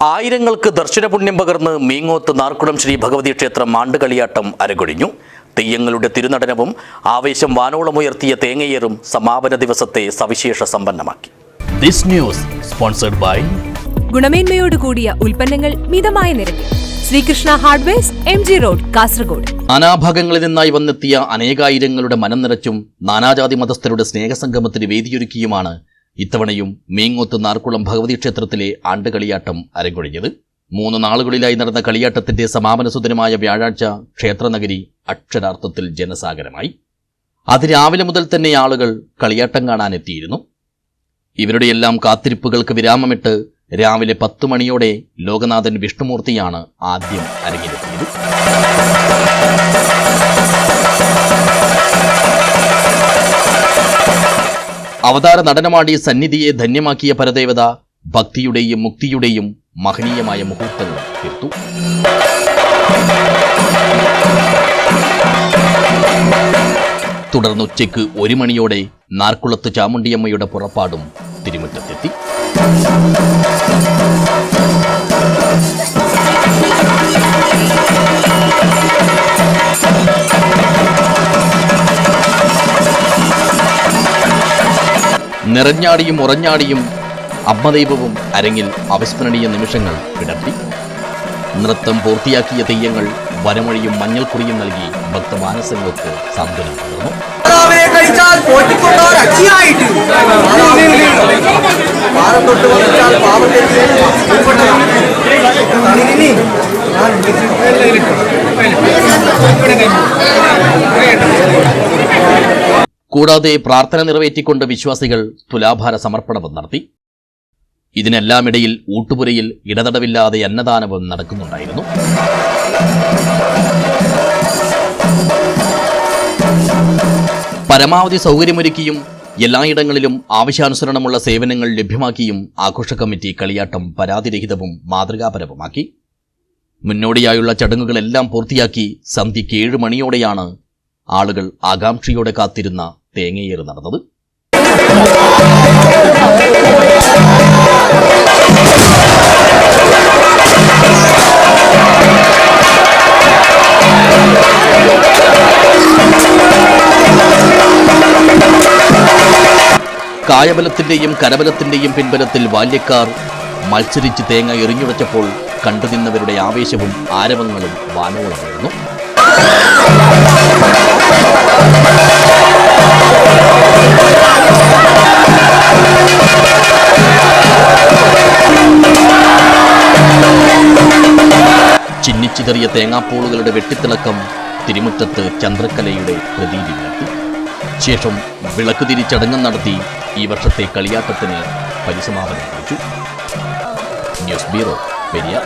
ആയിരങ്ങൾക്ക് ദർശനപുണ്യം പകർന്ന് മീങ്ങോത്ത് നാർക്കുളം ശ്രീ ഭഗവതി ക്ഷേത്രം ആണ്ടുകളിയാട്ടം അരകൊഴിഞ്ഞു തെയ്യങ്ങളുടെ തിരുനടനവും ആവേശം വാനോളമുയർത്തിയ തേങ്ങയേറും സമാപന ദിവസത്തെ സവിശേഷ സമ്പന്നമാക്കി. ദിസ് ന്യൂസ് സ്പോൺസർഡ് ബൈ ഗുണമേന്മയോട് കൂടിയ ഉൽപ്പന്നങ്ങൾ മിതമായ നിരക്കിൽ. Sreekrishna hardwares M G road Kasaragod. അനാഭാഗങ്ങളിൽ നിന്നായി വന്നെത്തിയ അനേകായിരങ്ങളുടെ മനം നിറച്ചും നാനാജാതി മതസ്ഥരുടെ സ്നേഹസംഗമത്തിന് വേദിയൊരുക്കിയുമാണ് ഇത്തവണയും മീങ്ങോത്ത് നാർക്കുളം ഭഗവതി ക്ഷേത്രത്തിലെ ആണ്ടുകളിയാട്ടം അരങ്ങൊഴിഞ്ഞത്. മൂന്ന് നാളുകളിലായി നടന്ന കളിയാട്ടത്തിന്റെ സമാപന സുദിനമായ വ്യാഴാഴ്ച ക്ഷേത്രനഗരി അക്ഷരാർത്ഥത്തിൽ ജനസാഗരമായി. അതിരാവിലെ മുതൽ തന്നെ ആളുകൾ കളിയാട്ടം കാണാനെത്തിയിരുന്നു. ഇവരുടെയെല്ലാം കാത്തിരിപ്പുകൾക്ക് വിരാമമിട്ട് രാവിലെ പത്ത് മണിയോടെ ലോകനാഥൻ വിഷ്ണുമൂർത്തിയാണ് ആദ്യം അരങ്ങിലെത്തിയത്. അവതാര നടനമാടിയ സന്നിധിയെ ധന്യമാക്കിയ പരദേവത ഭക്തിയുടെയും മുക്തിയുടെയും മഹനീയമായ മുഹൂർത്തങ്ങൾ തീർത്തു. തുടർന്ന് ഉച്ചയ്ക്ക് ഒരു മണിയോടെ നാർക്കുളത്ത് ചാമുണ്ടിയമ്മയുടെ പുറപ്പാടും തിരുമുറ്റത്തെത്തി. നിറഞ്ഞാടിയും ഉറഞ്ഞാടിയും അമ്മദൈവവും അരങ്ങിൽ അവിസ്മരണീയ നിമിഷങ്ങൾ പിടർത്തി നൃത്തം പൂർത്തിയാക്കിയ തെയ്യങ്ങൾ വനമൊഴിയും മഞ്ഞൾക്കുറിയും നൽകി ഭക്തമാനസങ്ങൾക്ക് സാന്ത്വനം പകർന്നു കൂടാതെ പ്രാർത്ഥന നിറവേറ്റിക്കൊണ്ട് വിശ്വാസികൾ തുലാഭാര സമർപ്പണവും നടത്തി. ഇതിനെല്ലാമിടയിൽ ഊട്ടുപുരയിൽ ഇടതടവില്ലാതെ അന്നദാനവും നടക്കുന്നുണ്ടായിരുന്നു. പരമാവധി സൗകര്യമൊരുക്കിയും എല്ലായിടങ്ങളിലും ആവശ്യാനുസരണമുള്ള സേവനങ്ങൾ ലഭ്യമാക്കിയും ആഘോഷ കമ്മിറ്റി കളിയാട്ടം പരാതിരഹിതവും മാതൃകാപരവുമാക്കി. മുന്നോടിയായുള്ള ചടങ്ങുകളെല്ലാം പൂർത്തിയാക്കി സന്ധ്യയ്ക്ക് ഏഴ് മണിയോടെയാണ് ആളുകൾ ആകാംക്ഷയോടെ കാത്തിരുന്ന തേങ്ങയേറ് നടന്നത്. കായബലത്തിന്റെയും കരബലത്തിന്റെയും പിൻബലത്തിൽ ബാല്യക്കാർ മത്സരിച്ച് തേങ്ങ എറിഞ്ഞുവച്ചപ്പോൾ കണ്ടുനിന്നവരുടെ ആവേശവും ആരവങ്ങളും വാനോളമായിരുന്നു. ചിന്നിച്ചിതറിയ തേങ്ങാപ്പൂളുകളുടെ വെട്ടിത്തിളക്കം തിരുമുറ്റത്ത് ചന്ദ്രക്കലയുടെ പ്രതീതി നടത്തി ശേഷം വിളക്ക് തിരിച്ചടങ്ങം നടത്തി ഈ വർഷത്തെ കളിയാട്ടത്തിന് പരിസമാപനം കുറിച്ചു. News bureau Periya